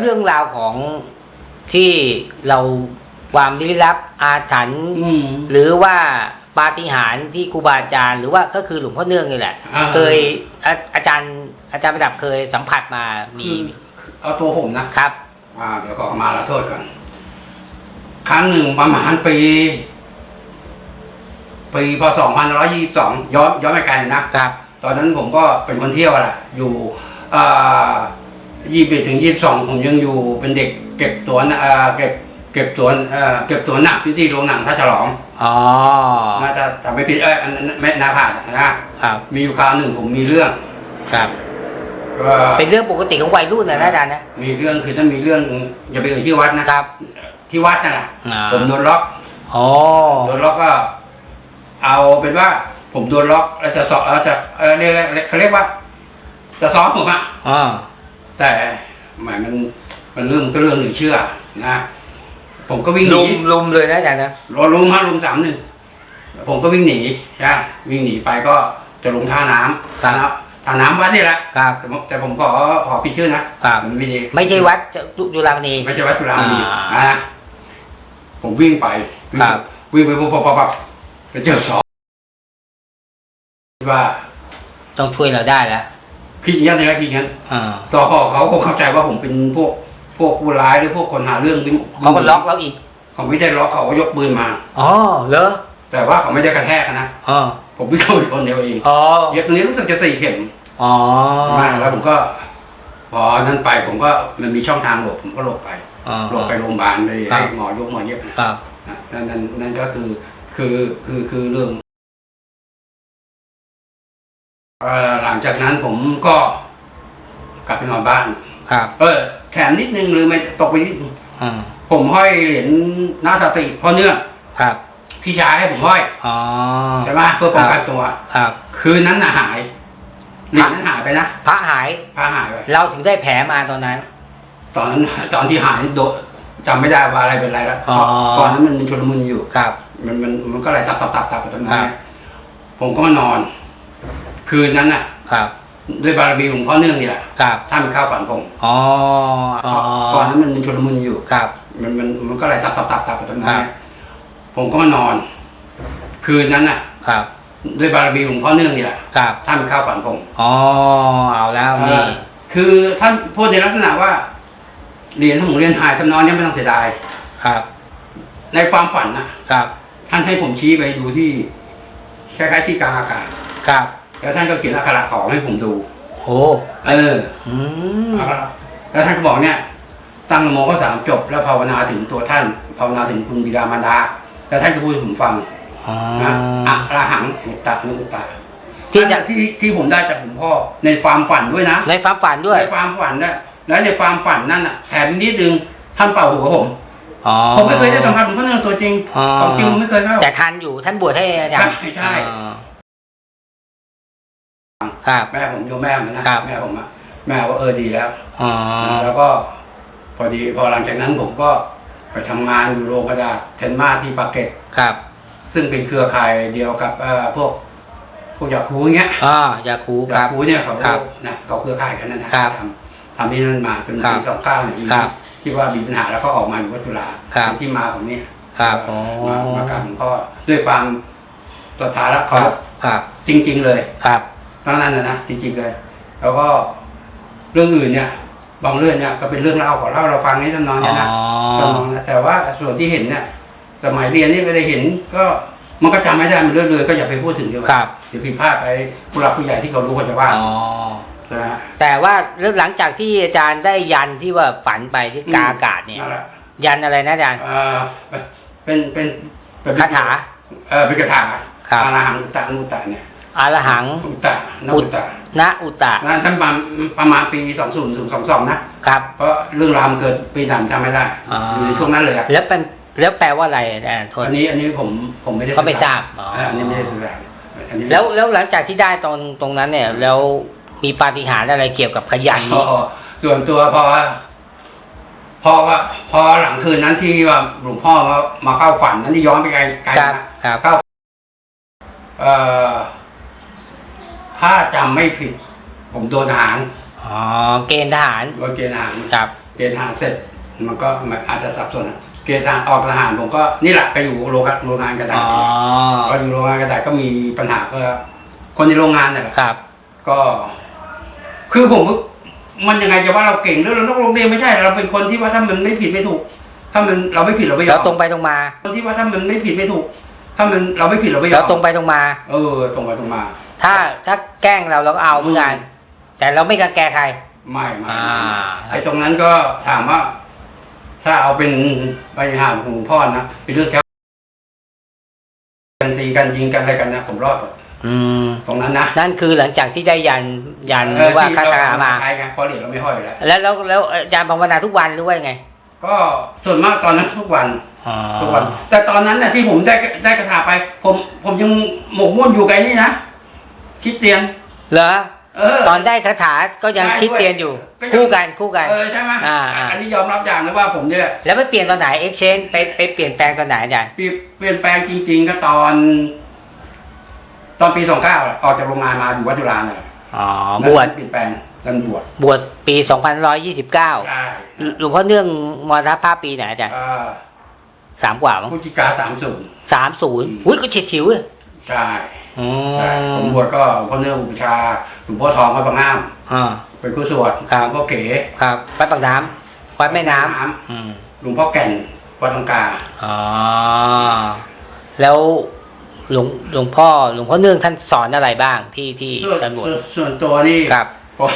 เรื่องราวของที่เราความลี้ลับอาถรรพ์อืม หรือว่าปาฏิหาริย์ที่ครูบาอาจารย์ หรือว่าก็คือหลวงพ่อเนื่องนี่แหละ อ่า เคยอาอาจารย์อาจารย์ประดับเคยสัมผัสมามีคือเอาตัวผมนะ ครับ อ่า เดี๋ยวก็มาละโทษก่อน ครั้งหนึ่งประมาณปี ปีพศ2522 ย้อนย้อนไปไกลนะครับ ตอนนั้นผมก็เป็นคนเที่ยวแหละอยู่ ยี่สิบถึงยี่สิบสองผมยังอยู่เป็นเด็กเก็บตัวนะเอ่อเก็บเก็บตัวเอ่อเก็บตัวหนักที่ที่โรงหนังท่าฉลองอ๋อน่าจะจำไม่ผิดเอ้ยอันนั้นไม่นาผ่านนะครับมีอยู่คราวหนึ่งผมมีเรื่องครับก็เป็นเรื่องปกติของวัยรุ่นนะนะอาจารย์นะมีเรื่องคือถ้ามีเรื่องอย่าไปเอ่ยชื่อวัดนะครับ ที่วัดนั่นแหละอ่าผมโดนล็อกอ๋อโดนล็อกก็ เอาเป็นว่า ผมโดนล็อกแล้วจะสอบแล้วจะเออเรียกเรียกเขาเรียกว่า จะซ้อมผมอะอ๋อ แต่หมายมันมันเรื่องก็เรื่องหนึ่งเชื่อนะผมก็วิ่งหลุนีมลุมเลยนะอาจารย์นะรอลุมฮะลุมสามหนึ่งผมก็วิ่งหนีใช่วิ่งหนีไปก็จะลงท่าน้ำท่าน้ำท่าน้ำวัดนี่แหละครับ แต่ผมแต่ผมขอขอปิดชื่อนะครับ มันไม่ดีไม่ใช่วัดจุจุฬามณี ไม่ใช่วัดจุฬามณีอ่านะผมวิ่งไปวิ่งครับ วิ่งไปปุ๊บปั๊บปั๊บปั๊บไปเจอสองว่าต้องช่วยเราได้แล้ว คิดอย่างนี้นเลยนะคิดอย่างนั้นอ่าสอเขาคงเข้าใจว่าผมเป็นพวกพวกผู้ร้ายหรือพวกคนหาเรื่องวิ่งเขาก็ล็อกเราอีกเขาไม่ได้ล็อกเขาก็ยกปืนมา อ๋อเหรอแต่ว่าเขาไม่ได้กระแทกนะอ๋อผมวิ่งเข้าไปคนเดียวเองอ๋อเย็บตรงนี้รู้สึกจะสี่เข็มอ๋อมากแล้วผมก็ พอนั้นไปผมก็มันมีช่องทางหลบผมก็หลบไปอ๋อหลบไปโรงพยาบาลไปครัให้บหมอยกหมอเย็บนะครับนะนั่นนั่นนั่นก็คือคือคือคือเรื่อง เอ่อหลังจากนั้นผมก็กลับไปนอนบ้าน ครับ เออแถมนิดนึงหรือไม่ตกไปนิดนึงอืมผมห้อยเหรียญหน้าสติพ่อเนื่องครับ พี่ชายให้ผมห้อยอ๋อ ใช่ไหมเพื่อป้องกันตัว ครับ คืนนั้นน่ะหายเหรียญนั้นหายไปนะพระหายพระหายไปเราถึงได้แผลมาตอนนั้น ตอนนั้นตอนที่หายโดนจำไม่ได้ว่าอะไรเป็นอะไรแล้วอ๋อ ตอนนั้นมันชุลมุนอยู่ ครับ มันมันมันก็อะไรตับตับตับตับไปตรงนั้ครันบ ผมก็มานอน คืนนั้นน่ะ ครับ ด้วยบารมีหลวงพ่อเนื่องนี่แหละครับ ท่านเข้าฝันผมอ๋ออ๋อตอนนั้นมันชุลมุนอยู่ ครับ มันมันมันก็อะไรตับตับตับตับไปตรงนั้ครันบ ผมก็มานอน คืนนั้นน่ะ ครับด้วยบารมีหลวงพ่อเนื่องนี่แหละครับท่านเข้าฝันผมอ๋อเอาแล้วนี่เอ่อคือท่านพูดในลักษณะว่าเหรียญของเหรียญหายทำนองเนี้ยไม่ต้องเสียดาย ครับ ในความฝันนะครับ ท่านให้ผมชี้ไปดูที่คล้ายๆที่กลางอากาศ ครับ แล้วท่านก็เขียนอักขระขอให้ผมดูโหเอออืมอักขระแล้วท่านก็บอกเนี่ย ตั้งนโมก็สามจบ แล้วภาวนาถึงตัวท่าน ภาวนาถึงคุณบิดามารดา แล้วท่านก็พูดให้ผมฟังอ๋อนะอะระหังอุตตะนุอุตตะที่ที่จะที่ที่ผมได้จากหลวงพ่อในความฝันด้วยนะในความฝันด้วยในความฝันนะแล้วในความฝันนั่นอะแถมนิดนึงท่านเป่าหัวผม อ๋อ ผมไม่เคยได้สัมผัสหลวงพ่อเนื่องตัวจริงอ๋อ ของจริงผมไม่เคยเข้า แต่ทันอยู่ท่านบวชให้อาจารย์ใช่ใช่อ๋อ ครับแม่ผมโยมแม่มันนะครับ แม่ผมอะแม่ว่าเออดีแล้วอ๋อแล้วก็ พอดีพอหลังจากนั้นผมก็ไปทำงานอยู่โรงกระดาษเทนมาที่ปากเกร็ดครับ ซึ่งเป็นเครือข่ายเดียวกับเอ่อพวกพวกยาคูอย่างเงี้ยอ๋อยาคูคยารับคูเนี่ยเขาครับนะเขาเครือข่ายกันนั่นนะครับทำทำที่นั่นมาจนครัปีบสองเก้าเนี่ยครับที่ว่ามีปัญหาแล้วก็ออกมาอยู่วัดจุฬาครับเป็นที่มาของเนี่ยครับอ๋อมามากราบหลวงพ่อด้วยความศรัทธาและเคาครรับพครับจริง ๆ เลยครับ ทั้งนั้นนะนะจริงๆเลย แล้วก็เรื่องอื่นเนี่ยบางเรื่องเนี่ยก็เป็นเรื่องเล่าขอเล่าเราฟังให้ทำนองอ๋เนี้ยนะอทำนองนะแต่ว่าส่วนที่เห็นเนี่ยสมัยเรียนนี่ไม่ได้เห็น ก็มันก็จำไม่ได้มันเรื่อยๆก็อย่าไปพูดถึงดีกว่าครับ เดี๋ยวผิดพลาดไปผู้หลักผู้ใหญ่ที่เขารู้เขาจะว่าอ๋อใช่ไหมฮะแต่ว่าเรื่องหลังจากที่อาจารย์ได้ยันที่ว่าฝันไปที่กาอากาศเนี่ย นั่นแหละยันอะไรนะอาจารย์ เอ่อเป็นเป็นเป็นคาถา เออเป็นคาถาครับ อาราหังอุตตะอนุตตะเนี่ย อารหังอุตตะนอุตตะนะอุตตะนั่นท่านประมาณประมาณปีสองศูนย์ถึงสองสองนะครับ เพราะเรื่องราวมันเกิดปีไหนจำไม่ได้อ่าอยู่ในช่วงนั้นเลยอะแล้วเป็นแล้วแปลว่าอะไรอาจารย์โทษอันนี้อันนี้ผมผมไม่ได้ก็ไม่ทราบศึกษอ๋ออ่าอันนี้ไม่ได้ศึกษาอันนี้แล้วแล้วหลังจากที่ได้ตรงตรงนั้นเนี่ย แล้วมีปาฏิหาริย์อะไรเกี่ยวกับขยันอ๋นี้อส่วนตัวพอพอว่าพอหลังคืนนั้นที่ว่าหลวงพ่อมามาเข้าฝันนั้นที่ย้อนไปไกลไกลครับนะครับเข้าเอ่อ ถ้าจำไม่ผิด ผมโดนทหารอ๋อเกณฑ์ทหารโดนเกณฑ์ทหาร ครับ เกณฑ์ทหารเสร็จมันก็มันอาจจะสับสนอะเกณฑ์ทหารออกทหารผมก็นี่แหละไปอยู่โรงงานโรงงานกระดาอ๋ษอพออยู่โรงงานกระดาษก็มีปัญหาก็คนในโรงงานนี่นแหละครับ ก็ คือผมมันยังไงจะว่าเราเก่งหรือเราต้องโรงเรียนไม่ใช่ เราเป็นคนที่ว่าถ้ามันไม่ผิดไม่ถูก ถ้ามันเราไม่ผิดเราไม่ยอแล้วมตรงไปตรงมาคนที่ว่าถ้ามันไม่ผิดไม่ถูก ถ้ามันเราไม่ผิดเราไม่ยอแล้วมตรงไปตรงมา เออตรงไปตรงมา ถ้าถ้าแกล้งเราเราก็เอาเหมือนกันอืมแต่เราไม่กระแกใคร ไม่ไม่อ่า ไอ้ตรงนั้นก็ถามว่า ถ้าเอาเป็นไปหาของหลวงพ่อนะเป็นเรื่องแค่กันตีกันยิงกันอะไรกันนะผมรอดหมดอืม ตรงนั้นนะนั่นคือหลังจากที่ได้ยันยันหรือว่าคาถามา ใช่ไงเพราะเหรียญเราไม่ห้อยแล้ว แล้วแล้วแล้วอาจารย์ภาวนาทุกวันหรือว่าไงก็ส่วนมากตอนนั้นทุกวันอ๋อทุกวัน แต่ตอนนั้นน่ะที่ผมได้ได้กระถาไป ผมผมยังหมกมุ่นอยู่กับไอ้นี่นะ คริดเตียน เหรอ เออ ตอนได้คาถาก็ยังใช่คิดเตียนอยู่ก็ยัง คู่กันคู่กัน เออใช่ไหมอ่าอ่า อันนี้ยอมรับอย่างนะว่าผมเนี่ยแล้วไปเปลี่ยนตอนไหน exchange ไปไปเปลี่ยนแปลงตอนไหนอาจารย์ เปลี่ยนเปลี่ยนแปลงจริง ๆ ก็ตอน ตอนปีสองเก้าออกจากโรงงานมาอยู่วัดจุฬาเนี่ยอ๋อ บวช เปลี่ยนแปลงดันบวชบวชปี 2129ใช่หลวงพ่อเนื่องมรณภาพปีไหนอาจารย์เอ่อสามกว่ามั้งพฤศจิกาสามศูนย์ สามศูนย์อุ้ยก็เฉียดฉิวเลยใช่ อืใช่ผมมบวชก็หลวงพ่อเนื่องอุปชฌาย์หลวงพ่อทองพระบางงามอ่า เป็นคู่สวดครับ หลวงพ่อเก๋ครับวัดปากน้ำวัดแม่น้น้ำอืมหลวงพ่อแก่นวัดลังกาอ๋อแล้วหลวงหลวงพ่อหลวงพ่อเนื่องท่านสอนอะไรบ้างที่ที่ส่วนท่านบวชส่วนส่วนตัวนี่ครับ ผม